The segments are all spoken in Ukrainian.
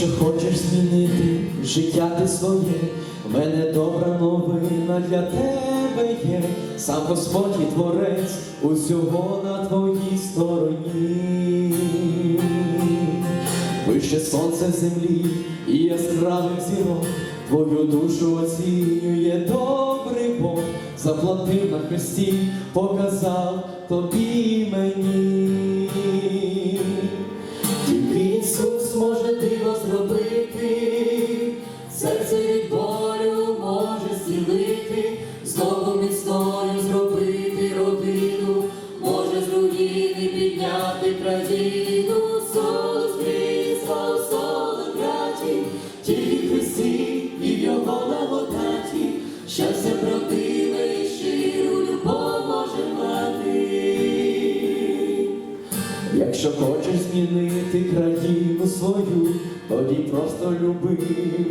Якщо хочеш змінити життя ти своє, в мене добра новина для тебе є. Сам Господь і творець усього на твоїй стороні. Вище сонце в землі і яскравих зірок, твою душу оцінює добрий Бог, заплатив на хресті, показав тобі мені. Тільки Ісус може щастя правдиве і щиру любов може мати. Якщо хочеш змінити країну свою, тоді просто люби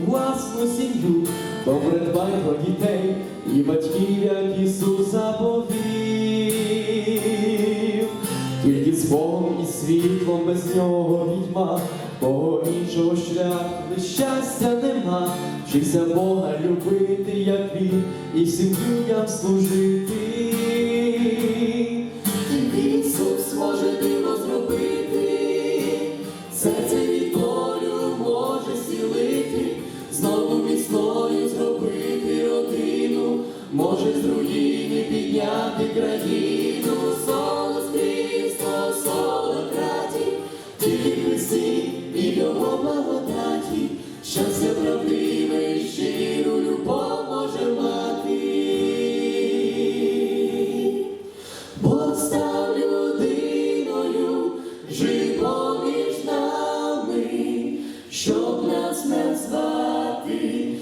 власну сім'ю, добре дбай про дітей і батьків, як Ісус заповів. Тільки з Богом і світлом без нього відьма, бо іншого шляху щастя нема. Вчися Бога любити, як він, і всім людям служити. Тільки Ісус може диво зробити, серце від болю може знову міцною зробити родину, може з руїни підняти країну, щоб нас назвати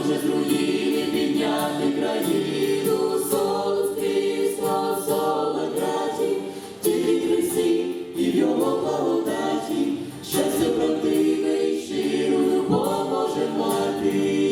може з руїни підняти країну, солод Христа, солод браті, тільки в і в Його благодаті, щастя правдиве і щиру любов може мати.